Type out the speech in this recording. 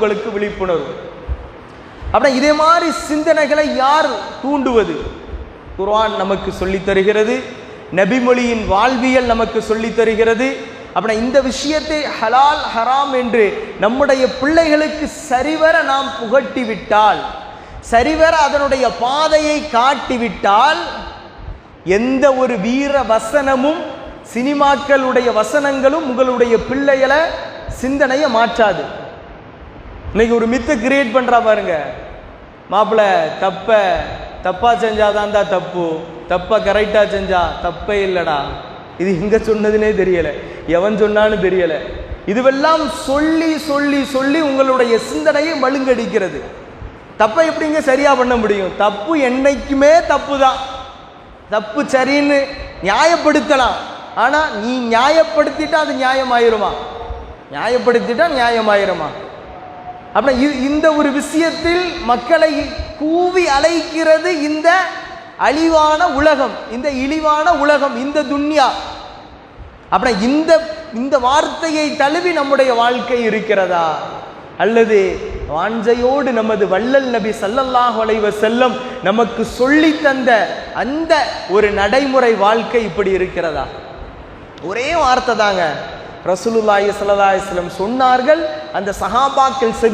உங்களுக்கு விழிப்புணர்வு. அப்படின்னா இதே மாதிரி சிந்தனைகளை யார் தூண்டுவது? குர்ஆன் நமக்கு சொல்லித் தருகிறது நபிமொழியின் வாழ்வியல் நமக்கு சொல்லித் தருகிறது. அப்படின்னா இந்த விஷயத்தை ஹலால் ஹராம் என்று நம்முடைய பிள்ளைகளுக்கு சரிவர நாம் புகட்டி விட்டால் சரிவர அதனுடைய பாதையை காட்டிவிட்டால் எந்த ஒரு வீர வசனமும் சினிமாக்களுடைய வசனங்களும் உங்களுடைய பிள்ளைகளை சிந்தனையை மாற்றாது. இன்னைக்கு ஒரு மித்தை கிரியேட் பண்ணுறா பாருங்க. மாப்பிள்ள தப்ப தப்பாக செஞ்சால் தான் தப்பு. தப்பை கரெக்டாக செஞ்சா தப்பே இல்லைடா. இது எங்கே சொன்னதுனே தெரியலை. எவன் சொன்னான்னு தெரியலை. இதுவெல்லாம் சொல்லி சொல்லி சொல்லி உங்களுடைய சிந்தனையை மழுங்கடிக்கிறது தப்பை எப்படிங்க சரியாக பண்ண முடியும்? தப்பு என்னைக்குமே தப்பு தான் தப்பு சரின்னு நியாயப்படுத்தலாம். ஆனால் நீ நியாயப்படுத்திட்டா அது நியாயமாயிருமா? நியாயப்படுத்திட்டா நியாயமாயிருமா? அப்படின்னா இந்த ஒரு விஷயத்தில் மக்களை கூவி அழைக்கிறது இந்த அழிவான உலகம் இந்த இழிவான உலகம் இந்த துன்யா. அப்படின்னா இந்த இந்த வார்த்தையை தழுவி நம்முடைய வாழ்க்கை இருக்கிறதா? அல்லது வாஞ்சையோடு நமது வள்ளல் நபி சல்லல்லாஹ் வளைவ செல்லம் நமக்கு சொல்லி தந்த அந்த ஒரு நடைமுறை வாழ்க்கை இப்படி இருக்கிறதா? ஒரே வார்த்தை தாங்க. ரசூலுல்லாஹி ஸல்லல்லாஹு அலைஹி வஸல்லம் சொன்னார்கள் அந்த சஹாபாக்கள் செ